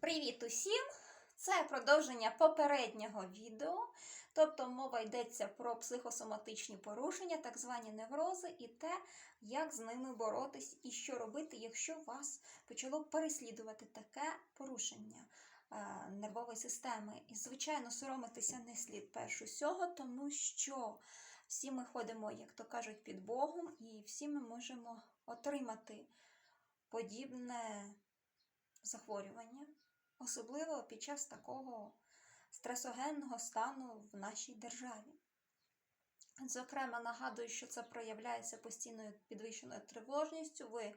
Привіт усім! Це продовження попереднього відео. Тобто мова йдеться про психосоматичні порушення, так звані неврози, і те, як з ними боротись і що робити, якщо вас почало переслідувати таке порушення е, нервової системи. І, звичайно, соромитися не слід перш усього, тому що всі ми ходимо, як то кажуть, під Богом, і всі ми можемо отримати подібне захворювання, особливо під час такого стресогенного стану в нашій державі. Зокрема, нагадую, що це проявляється постійною підвищеною тривожністю. Ви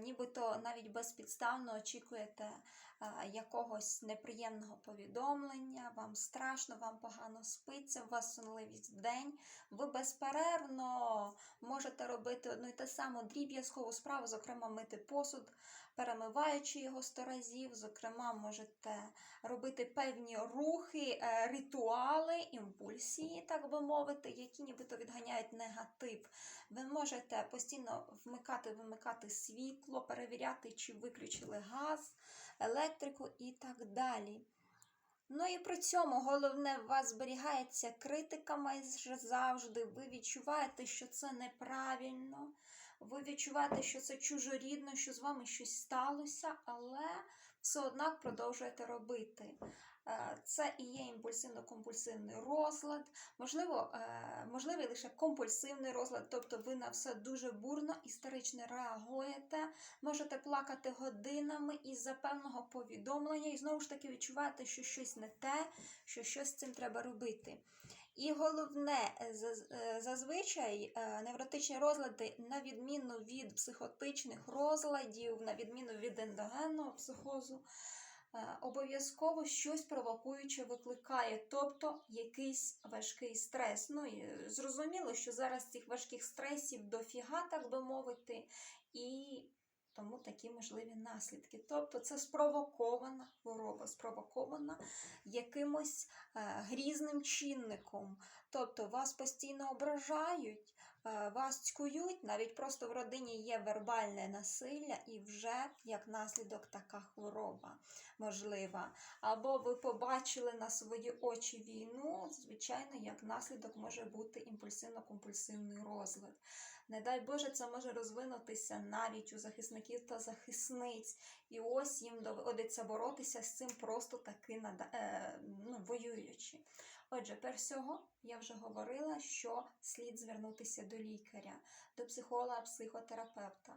нібито навіть безпідставно очікуєте е, якогось неприємного повідомлення, вам страшно, вам погано спиться, у вас сонливість в день. Ви безперервно можете робити одну і те саму дріб'язкову справу, зокрема мити посуд, перемиваючи його сто разів, зокрема, можете робити певні рухи, е, ритуали, імпульсії, так би мовити, які нібито відганяють негатив. Ви можете постійно вмикати, вимикати світло, перевіряти, чи виключили газ, електрику і так далі. Ну і при цьому головне, у вас зберігається критика майже завжди. Ви відчуваєте, що це неправильно, ви відчуваєте, що це чужорідно, що з вами щось сталося, але все однак продовжуєте робити. Це і є імпульсивно-компульсивний розлад, можливо, е, можливий лише компульсивний розлад, тобто ви на все дуже бурно істерично реагуєте, можете плакати годинами із-за певного повідомлення, і знову ж таки відчуваєте, що щось не те, що щось з цим треба робити. І головне, е, е, зазвичай невротичні розлади, на відміну від психотичних розладів, на відміну від ендогенного психозу, обов'язково щось провокуюче викликає, тобто якийсь важкий стрес. Ну і е, зрозуміло, що зараз цих важких стресів дофіга, так би мовити, і тому такі можливі наслідки. Тобто це спровокована хвороба, спровокована якимось е, грізним чинником. Тобто вас постійно ображають, е, вас цькують, навіть просто в родині є вербальне насилля, і вже як наслідок така хвороба можлива. Або ви побачили на свої очі війну, звичайно, як наслідок може бути імпульсивно-компульсивний розлад. Не дай Боже, це може розвинутися навіть у захисників та захисниць. І ось їм доводиться боротися з цим просто таки е, ну, воюючи. Отже, перш всього, я вже говорила, що слід звернутися до лікаря, до психолога, психотерапевта,